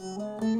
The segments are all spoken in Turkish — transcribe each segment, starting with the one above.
Música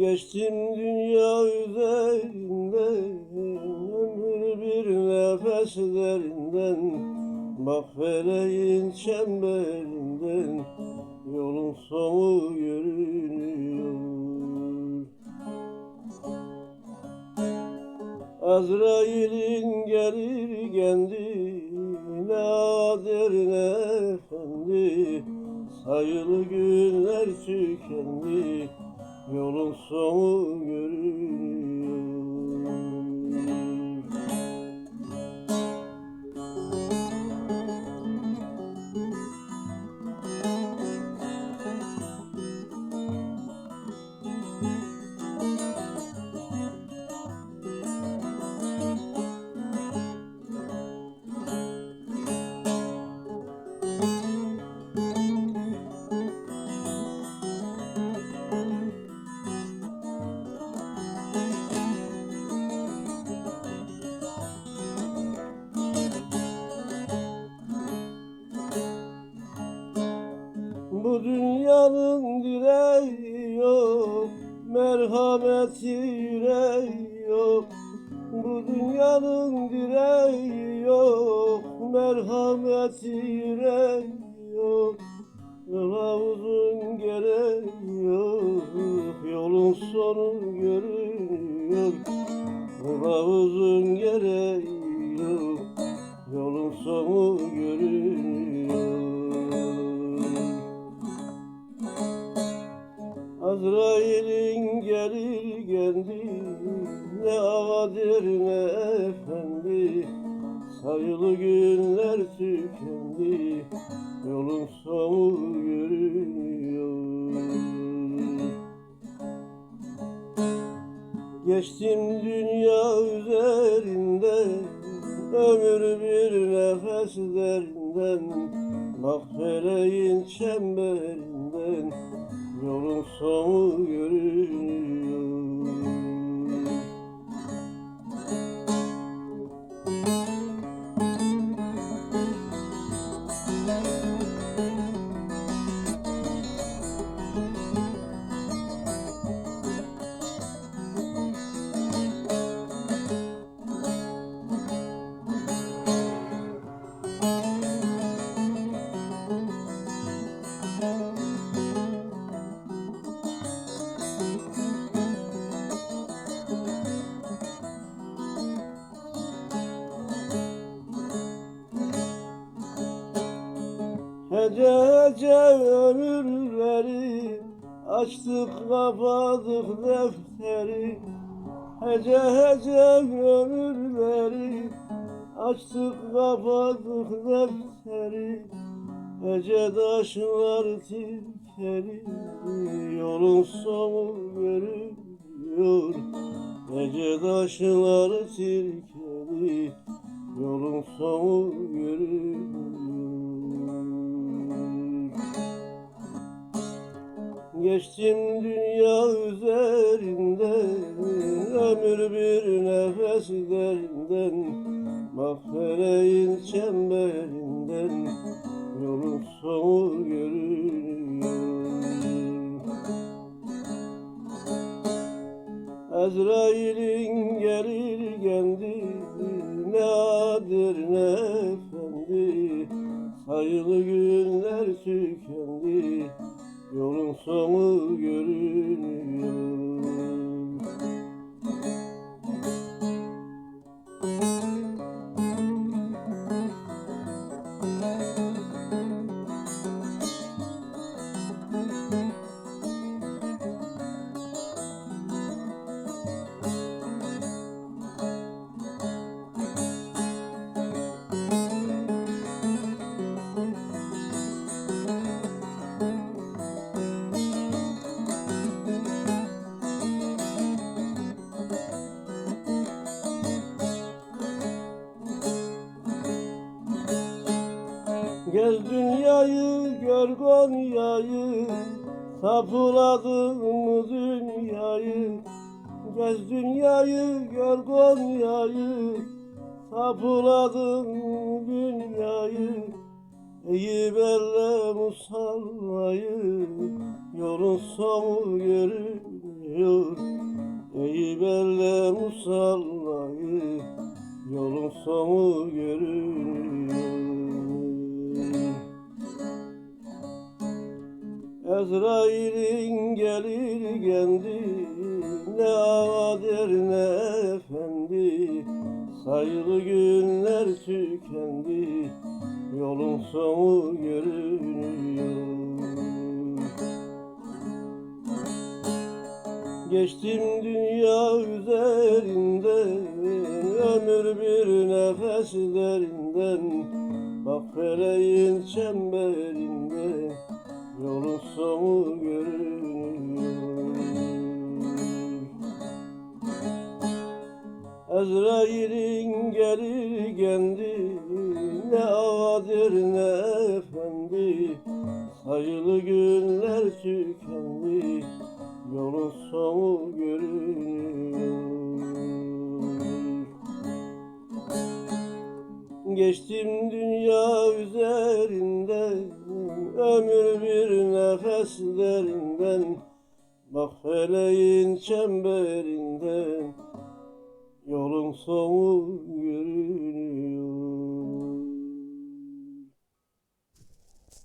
Geçtim dünya üzerinden Ömür bir nefes derinden Bak feleğin çemberinden Yolun sonu görünüyor Azrail'in gelir kendine ader efendi. Sayılı günler tükendi Yolun sonu görünüyor Merhameti yüreği yok Bu dünyanın direği yok Merhameti yüreği yok Kılavuzun gereği Azrail'in gelir kendi Ne avadır ne efendi. Sayılı günler tükendi Yolun sonu görünüyor Geçtim dünya üzerinde Ömür bir nefes derinden Bak feleğin çemberinden Yolun sonu görünüyor Hece hece ömürleri Açtık kapadık defteri. Hece hece ömürleri Açtık kapadık defteri. Hece taşlar tirkeli Yolun sonu görünüyor. Hece taşlar tirkeli Yolun sonu görünüyor Geçtim dünya üzerinde Ömür bir nefes derinden Bak feleğin çemberinden Yolun sonu görünüyor. Azrail'in gelir kendi Ne adir ne efendi Sayılı günler tükendi Yolun sonu görünüyor Gez dünyayı gör Konya'yı Tapuladın mı dünyayı. Gez dünyayı gör Konya'yı Tapuladın mı dünyayı. Eyüp elle musallayı Yolun sonu görünüyor. Eyüp elle musallayı gelir kendi Ne avadır ne efendi. Sayılı günler tükendi Yolun sonu görünüyor. Geçtim dünya üzerinden Ömür bir nefes derinden. Bak feleğin çemberinde Yolun sonu görünüyor günler tükendi Yolun sonu görünüyor Geçtim dünya üzerinden Ömür bir nefes derinden Bak feleğin çemberinden Yolun sonu görünüyor